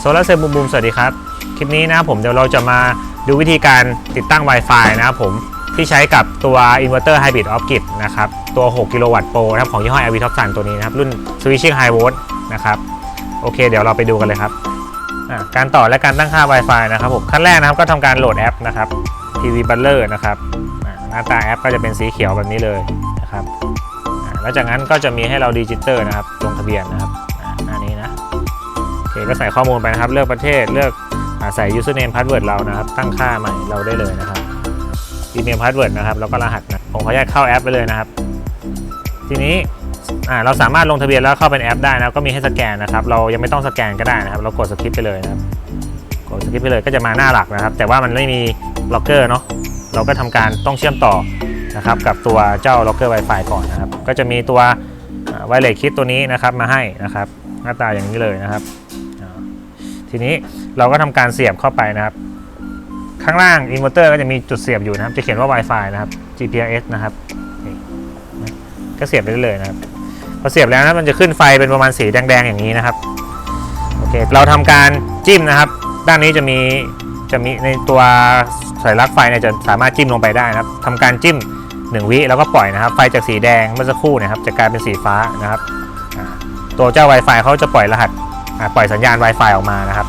โซลาร์เซลล์บูมบูมสวัสดีครับ คลิปนี้นะผมเดี๋ยวเราจะมาดูวิธีการติดตั้ง Wi-Fi นะครับผมที่ใช้กับตัว Inverter Hybrid Off Grid นะครับ ตัว 6 กิโลวัตต์โปรนะครับของยี่ห้อ LV Top Sun ตัวนี้นะครับ รุ่น Switching High Volt นะครับ โอเค เดี๋ยวเราไปดูกันเลยครับ การต่อและการตั้งค่า Wi-Fi นะครับผมขั้นแรกนะครับก็ทำการโหลดแอปนะครับ TV Butler นะครับหน้าตาแอปก็จะเป็นสีเขียวแบบนี้เลยนะครับแล้วจากนั้นก็จะมีให้เราดิจิเตอร์นะครับลงทะเบียนนะครับ ก็ใส่ข้อมูลไปนะครับ เลือกประเทศเลือกใส่ username password เรานะครับ ตั้งค่าใหม่เราได้เลยนะครับอีเมล password นะครับแล้วก็รหัสนะผมขออนุญาตเข้าแอปไปเลยนะครับ ทีนี้เราสามารถลงทะเบียนแล้วเข้าเป็นแอปได้นะก็มีให้สแกนนะครับ เรายังไม่ต้องสแกนก็ได้นะครับ เรากดสคริปไปเลยนะครับกดสคริปไปเลยก็จะมาหน้าหลักนะครับ แต่ว่ามันไม่มีล็อกเกอร์เนาะเราก็ทำการต้องเชื่อมต่อนะครับ กับตัวเจ้าล็อกเกอร์ Wi-Fi ก่อนนะครับ ก็จะมีตัวไวเลสคิดตัวนี้นะครับมาให้นะครับ หน้าตาอย่างนี้เลยนะครับ ทีนี้เราก็ทำการเสียบเข้าไปนะครับ ข้างล่างอินเวอร์เตอร์ก็จะมีจุดเสียบอยู่นะครับ จะเขียนว่า Wi-Fi นะครับ GPRS นะครับก็เสียบไปได้เลยนะครับพอเสียบแล้วนะมันจะขึ้นไฟเป็นประมาณสีแดงๆอย่างนี้นะครับโอเคเราทำการจิ้มนะครับ ด้านนี้จะมีจะมีในตัวสายลักไฟเนี่ยจะสามารถจิ้มลงไปได้นะครับทำการจิ้ม1วิแล้วก็ปล่อยนะครับ ไฟจากสีแดงเมื่อสักครู่เนะครับจะกลายเป็นสีฟ้านะครับ ตัวเจ้า Wi-Fi เขาจะปล่อยรหัส ปล่อยสัญญาณ Wi-Fi ออกมานะครับ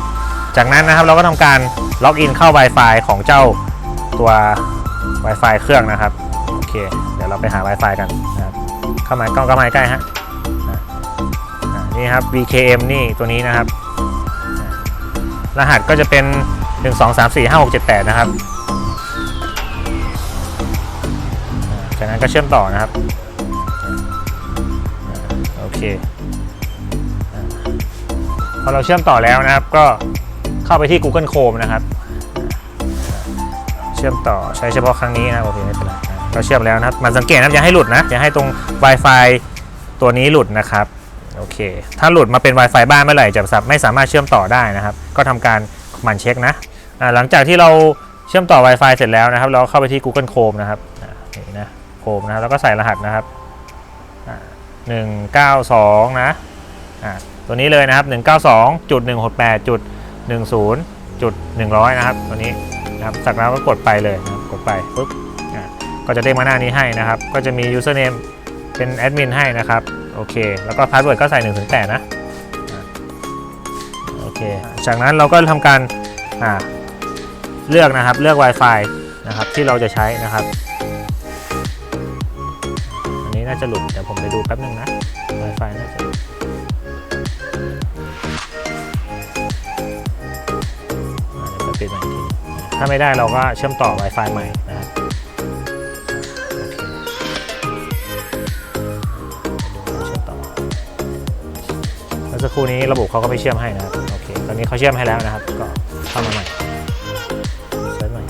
จากนั้นนะครับเราก็ทำการล็อกอินเข้า Wi-Fi ของเจ้าตัว Wi-Fi เครื่องนะครับโอเค เดี๋ยวเราไปหา Wi-Fi กันนะครับเข้ามากล้องเข้ามาใกล้ฮะนี่ครับ VKM นี่ตัวนี้นะครับ รหัสก็จะเป็น 1 2 3 4 5 6 7 8 นะครับจากนั้นก็เชื่อมต่อนะครับ โอเค พอเราเชื่อมต่อแล้วนะครับ ก็เข้าไปที่ Google Chrome นะครับ เชื่อมต่อใช้เฉพาะครั้งนี้นะโอเคไม่เป็นไรเราเชื่อมแล้วนะครับมันสังเกตนะครับอย่าให้หลุดนะอย่าให้ตรง Wi-Fi ตัวนี้หลุดนะครับโอเค ถ้าหลุดมาเป็น Wi-Fi บ้านเมื่อไหร่จะไม่สามารถเชื่อมต่อได้นะครับ ก็ทำการมันเช็คนะหลังจากที่เราเชื่อมต่อ Wi-Fi เสร็จแล้วนะครับ เราเข้าไปที่ Google Chrome นะครับนี่นะ Chrome นะแล้วก็ใส่รหัสนะครับอ่า192นะอ่า ตัวนี้เลยนะครับ 192.168.10.100 นะครับ ตัวนี้นะครับจากนั้นก็กดไปเลยนะครับกดไปปุ๊บอะก็จะได้มาหน้านี้ให้นะครับ ก็จะมี username เป็นแอดมินให้นะครับ โอเค แล้วก็ password ก็ใส่1ถึง8นะอะโอเค จากนั้นเราก็ทำการเลือกนะครับ เลือก Wi-Fi นะครับ ที่เราจะใช้นะครับ อันนี้น่าจะหลุด เดี๋ยวผมไปดูแป๊บนึงนะ Wi-Fi น่าจะ ถ้าไม่ได้เราก็เชื่อมต่อ Wi-Fi ใหม่นะครับเชื่อมต่อเมื่อสักครู่นี้ระบบเขาก็ไม่เชื่อมให้นะครับโอเคตอนนี้เขาเชื่อมให้แล้วนะครับ ก็เข้ามาใหม่เซิร์ชใหม่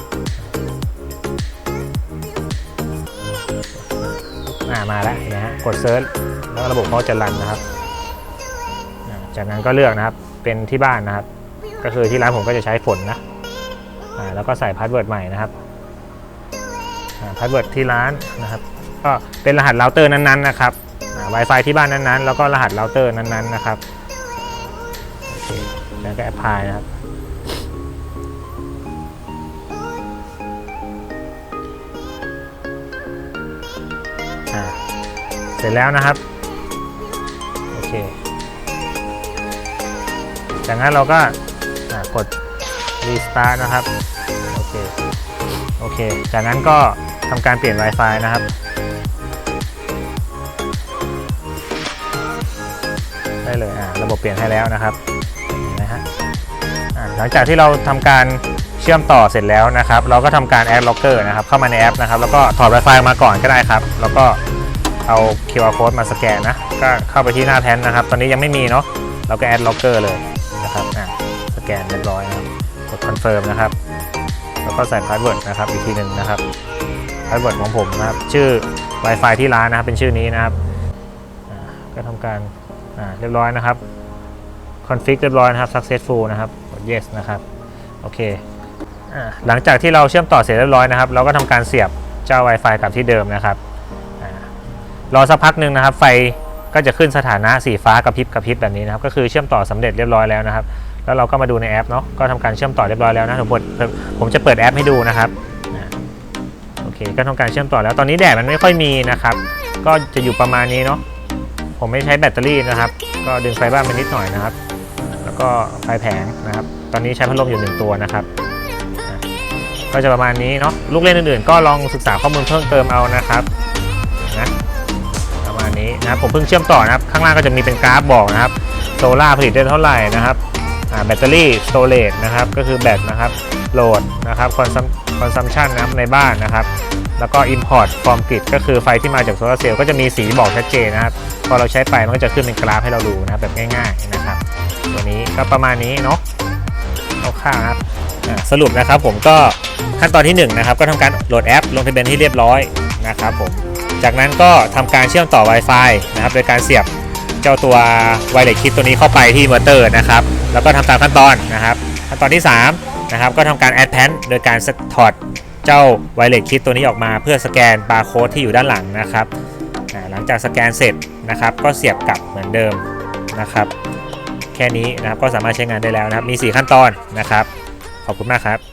อ่ามาแล้วเห็นไหมฮะกดเซิร์ชแล้วระบบเขาจะรันนะครับจากนั้นก็เลือกนะครับเป็นที่บ้านนะครับ ก็คือที่ร้านผมก็จะใช้ฝนนะ แล้วก็ใส่พาสเวิร์ดใหม่นะครับพาสเวิร์ดที่ร้านนะครับ ก็เป็นรหัสเราเตอร์นั้นๆนะครับ Wi-Fi ที่บ้านนั้นๆ แล้วก็รหัสเราเตอร์นั้นๆนะครับแล้วก็แอปพลายนะครับเสร็จแล้วนะครับ โอเค จากนั้นเราก็กด อ่ากด restart นะครับโอเคโอเค จากนั้นก็ทำการเปลี่ยน Wi-Fi นะครับได้เลยอ่าระบบเปลี่ยนให้แล้วนะครับเห็นไหมฮะอ่าหลังจากที่เราทำการเชื่อมต่อเสร็จแล้วนะครับ เราก็ทำการ add locker นะครับ เข้ามาในแอปนะครับ แล้วก็ถอด Wi-Fi มาก่อนก็ได้ครับ แล้วก็เอา QR code มาสแกนนะ ก็เข้าไปที่หน้าแทนนะครับ ตอนนี้ยังไม่มีเนาะเราก็ add locker เลยนะครับอะสแกนเรียบร้อยนะครับ กด confirm นะครับ แล้วก็ใส่ password นะครับอีกทีหนึ่งนะครับ password ของผมนะครับ ชื่อ Wi-Fi ที่ร้านนะครับ เป็นชื่อนี้นะครับก็ทำการเรียบร้อยนะครับ config เรียบร้อยนะครับ successful นะครับกด yes นะครับโอเคอหลังจากที่เราเชื่อมต่อเสร็จเรียบร้อยนะครับ เราก็ทำการเสียบเจ้า Wi-Fi กลับที่เดิมนะครับอรอสักพักหนึ่งนะครับ ไฟก็จะขึ้นสถานะสีฟ้ากระพริบกระพริบแบบนี้นะครับ ก็คือเชื่อมต่อสำเร็จเรียบร้อยแล้วนะครับ แล้วเราก็มาดูในแอปเนาะก็ทำการเชื่อมต่อเรียบร้อยแล้วนะผมผมจะเปิดแอปให้ดูนะครับโอเคก็ทำการเชื่อมต่อแล้วตอนนี้แดดมันไม่ค่อยมีนะครับ ก็จะอยู่ประมาณนี้เนาะผมไม่ใช้แบตเตอรี่นะครับ ก็ดึงไฟบ้านไปนิดหน่อยนะครับ แล้วก็ไฟแผงนะครับ ตอนนี้ใช้พัดลมอยู่หนึ่งตัวนะครับก็จะประมาณนี้เนาะลูกเล่นอื่นๆ ก็ลองศึกษาข้อมูลเพิ่มเติมเอานะครับนะประมาณนี้นะผมเพิ่งเชื่อมต่อนะครับ ข้างล่างก็จะมีเป็นกราฟบอกนะครับโซล่าผลิตได้เท่าไหร่นะครับ แบตเตอรี่สโตรจนะครับก็คือแบตนะครับโหลดนะครับคอนซัมคอนซัมชันนะครับในบ้านนะครับ แล้วก็ Import from grid ก็คือไฟที่มาจากโซลาร์เซลล์ก็จะมีสีบอกชัดเจนนะครับ พอเราใช้ไปมันก็จะขึ้นเป็นกราฟให้เราดูนะครับแบบง่าย ๆนะครับ ตัวนี้ก็ประมาณนี้เนาะคร่าวๆนะครับสรุปนะครับผมก็ขั้นตอนที่1นะครับก็ทำการโหลดแอป ลงทะเบียนที่เรียบร้อยนะครับผมจากนั้นก็ทำการเชื่อมต่อ Wi-Fi นะครับโดยการเสียบ เจ้าตัวไวเลสคิดตัวนี้เข้าไปที่มอเตอร์นะครับ แล้วก็ทำตามขั้นตอนนะครับ ขั้นตอนที่3นะครับก็ทำการแอดแพนโดยการถอดเจ้าไวเลสคิดตัวนี้ออกมา เพื่อสแกนบาร์โค้ดที่อยู่ด้านหลังนะครับหลังจากสแกนเสร็จนะครับก็เสียบกลับเหมือนเดิมนะครับ แค่นี้นะครับก็สามารถใช้งานได้แล้วนะครับมี 4 ขั้นตอนนะครับ ขอบคุณมากครับ